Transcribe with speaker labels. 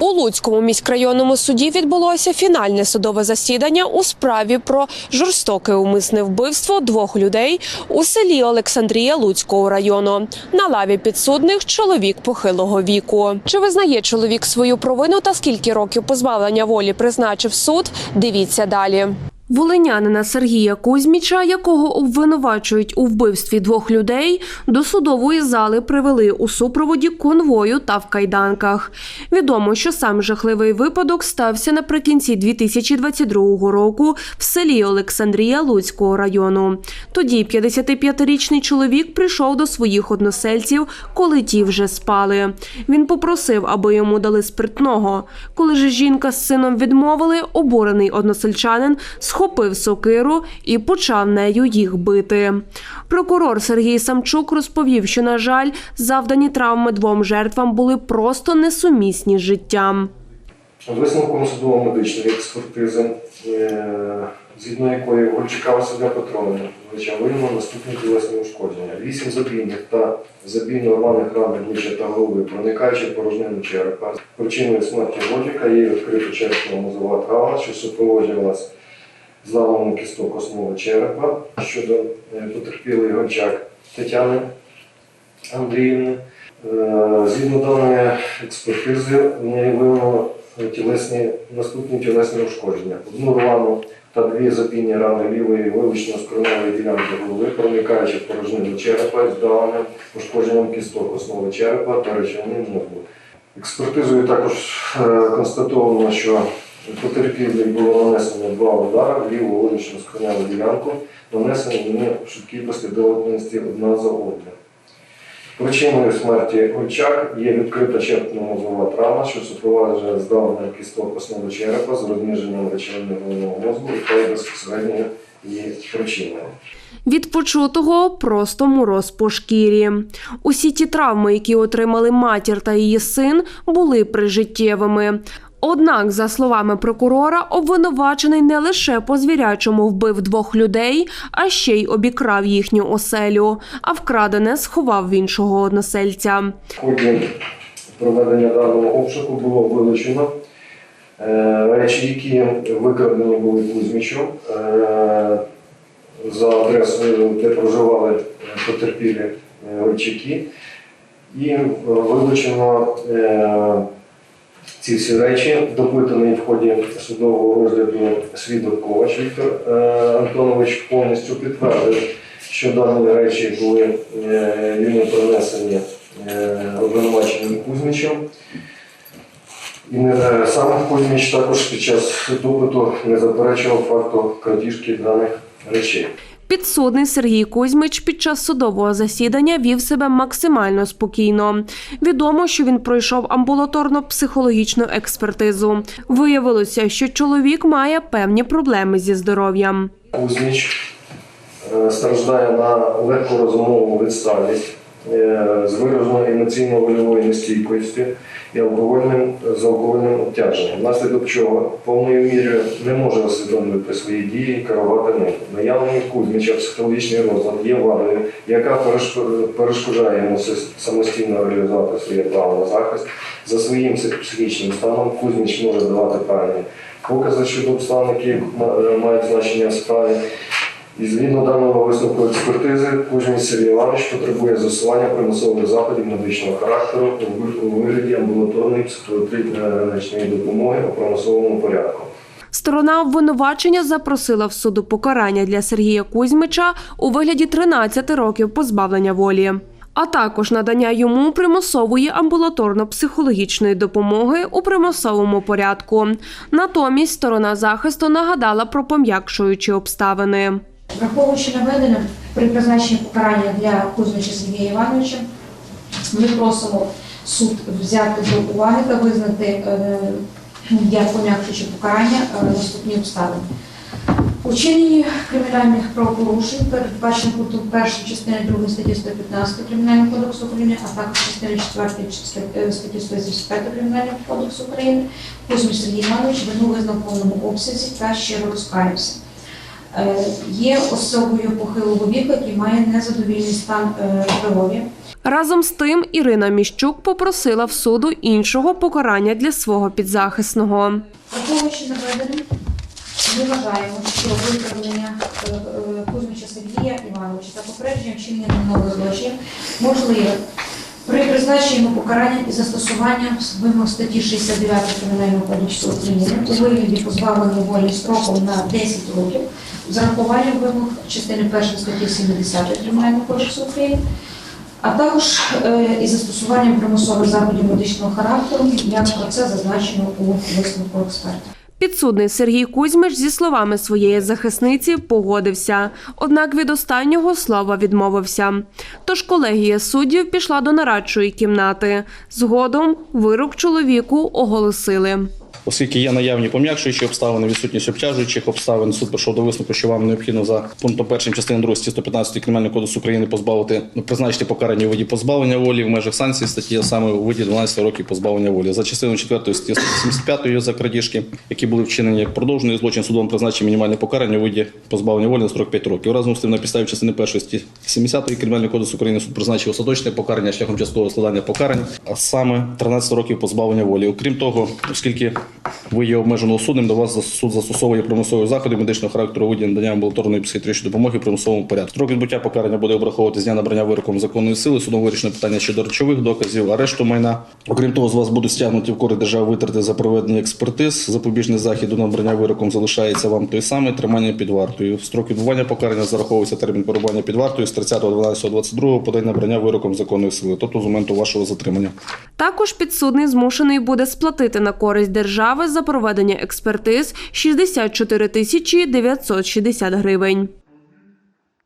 Speaker 1: У Луцькому міськрайонному суді відбулося фінальне судове засідання у справі про жорстоке умисне вбивство двох людей у селі Олександрія Луцького району. На лаві підсудних чоловік похилого віку. Чи визнає чоловік свою провину та скільки років позбавлення волі призначив суд? Дивіться далі. Волинянина Сергія Кузьміча, якого обвинувачують у вбивстві двох людей, до судової зали привели у супроводі конвою та в кайданках. Відомо, що сам жахливий випадок стався наприкінці 2022 року в селі Олександрія Луцького району. Тоді 55-річний чоловік прийшов до своїх односельців, коли ті вже спали. Він попросив, аби йому дали спиртного. Коли ж жінка з сином відмовили, обурений односельчанин схопив сокиру і почав нею їх бити. Прокурор Сергій Самчук розповів, що, на жаль, завдані травми двом жертвам були просто несумісні з життям.
Speaker 2: Висновком судово-медичної експертизи, е, згідно якої у Гольчака Василя Петровича виявлено наступні тілесні ушкодження. Вісім забійних та забійно рваних ран обличчя та голови, проникаючи порожнину черепа. Причиною смерті Гольчака є відкрита черепно-мозова травма, що супроводжувалась зламом кісток основи черепа. Щодо е, потерпілої Гольчак Тетяни Андріївни, Е, Згідно даної експертизи, в неї виявлено тілесні, наступні тілесні ушкодження. Одну рвану та дві запійні рани лівої вилучно з ділянки голови, проникаючи в порожнину черепа з даванням пошкодженням кісток основи черепа та речовини мозку. Експертизою також е, констатовано, що потерпілій було нанесено два удари ліву з короневу ділянку, нанесені вони в швидкій послідовності одна за одною. Причиною смерті Гольчак є відкрита черепно-мозгова травма, що супроводжує здавлення кісток основи черепа з розніженням речовини головного мозку та є безпосередньо її причиною.
Speaker 1: Від почутого просто мороз по шкірі. Усі ті травми, які отримали матір та її син, були прижиттєвими. Однак, за словами прокурора, обвинувачений не лише по звірячому вбив двох людей, а ще й обікрав їхню оселю, а вкрадене сховав в іншого односельця.
Speaker 2: Ході проведення даного обшуку було вилучено е, речі, які викрадені були Кузьмічем е, за адресою, де проживали е, потерпілі е, І вилучено ці всі речі, допитаний в ході судового розгляду свідок Ковач Віктор е, Антонович повністю підтвердив, що дані речі були е, йому принесені е, обвинуваченим Кузьмічем. І не сам Кузьміч також під час допиту не заперечував факту крадіжки даних речей.
Speaker 1: Підсудний Сергій Кузьмич під час судового засідання вів себе максимально спокійно. Відомо, що він пройшов амбулаторно-психологічну експертизу. Виявилося, що чоловік має певні проблеми зі здоров'ям.
Speaker 2: Кузьміч е, страждає на легку розумову відсталість з вираженою емоційно-вольовою нестійкістю і алкогольним з алкогольним обтяженням, внаслідок чого повною мірою не може усвідомлювати свої дії і керувати ним. Наявний Кузьміча психологічний розлад є вадою, яка перешко- перешкоджає йому самостійно реалізувати своє право на захист. За своїм психічним станом Кузьміч може давати правильні покази щодо обставин, які мають значення в справі. І згідно даного висновку експертизи, Кузьміч Сергій Іванович потребує застосування примусових заходів медичного характеру у вигляді амбулаторної психотерапевтичної допомоги у примусовому порядку.
Speaker 1: Сторона обвинувачення запросила в суду покарання для Сергія Кузьмича у вигляді 13 років позбавлення волі. А також надання йому примусової амбулаторно-психологічної допомоги у примусовому порядку. Натомість сторона захисту нагадала про пом'якшуючі обставини.
Speaker 3: Враховуючи наведене, при призначенні покарання для Кузьмича Сергія Івановича, ми просимо суд взяти до уваги та визнати е, як пом'якшуючи покарання е, наступні обставини. Учинені кримінальних правопорушень, передбачено пунктом 1 частини 2 статті 115 Кримінального кодексу України, а також частини 4 статті 185 Кримінального кодексу України, Кузьмич Сергій Іванович вину визнав в повному обсязі та щиро розкаявся. Е, Є особою похилого віку, який має незадовільний стан е, здоров'я.
Speaker 1: Разом з тим Ірина Міщук попросила в суду іншого покарання для свого підзахисного.
Speaker 3: Враховуючи наведеним, ми вважаємо, що виправлення е, Кузьмича Сергія Івановича та попередження вчинення нових злочинів можливе при призначенні покарання і застосуванням вимог статті 69 Кримінального кодексу України у вигляді позбавлення волі строком на 10 років з урахуванням вимог частини 1 статті 70 Кримінального кодексу України, а також е, із застосуванням примусових заходів медичного характеру, як про це зазначено у висновку експерта.
Speaker 1: Підсудний Сергій Кузьмич зі словами своєї захисниці погодився, однак від останнього слова відмовився. Тож колегія суддів пішла до нарадчої кімнати. Згодом вирок чоловіку оголосили.
Speaker 4: Оскільки є наявні пом'якшуючі обставини, відсутність обтяжуючих обставин, суд прийшов до висновку, що вам необхідно за пунктом першим частини 2 статті 115 Кримінального кодексу України позбавити ну, призначити покарання у виді позбавлення волі в межах санкцій статті, саме у виді 12 років позбавлення волі. За частиною 4 статті 175 за крадіжки, які були вчинені як продовжений злочин, судом призначить мінімальне покарання у виді позбавлення волі на строк 5 років. Разом з тим на підставі частини 1 статті 70 Кримінального кодексу України суд призначив остаточне покарання шляхом часткового складання покарань, а саме 13 років позбавлення волі. Окрім того, оскільки ви є обмежено судним, до вас суд застосовує примусові заходи медичного характеру виді надання амбулаторної психіатричної допомоги примусовому порядку. Строк відбуття покарання буде обраховувати з дня набрання вироком законної сили. Судом вирішено питання щодо речових доказів, арешту майна. Окрім того, з вас будуть стягнуті в користь держави витрати за проведення експертиз. Запобіжний захід до набрання вироком залишається вам той самий тримання під вартою. Строк відбування покарання зараховується термін перебування під вартою з 30.12.22 по день набрання вироком законної сили, тобто з моменту вашого затримання.
Speaker 1: Також підсудний змушений буде сплатити на користь держави за проведення експертиз 64 тисячі 960 гривень.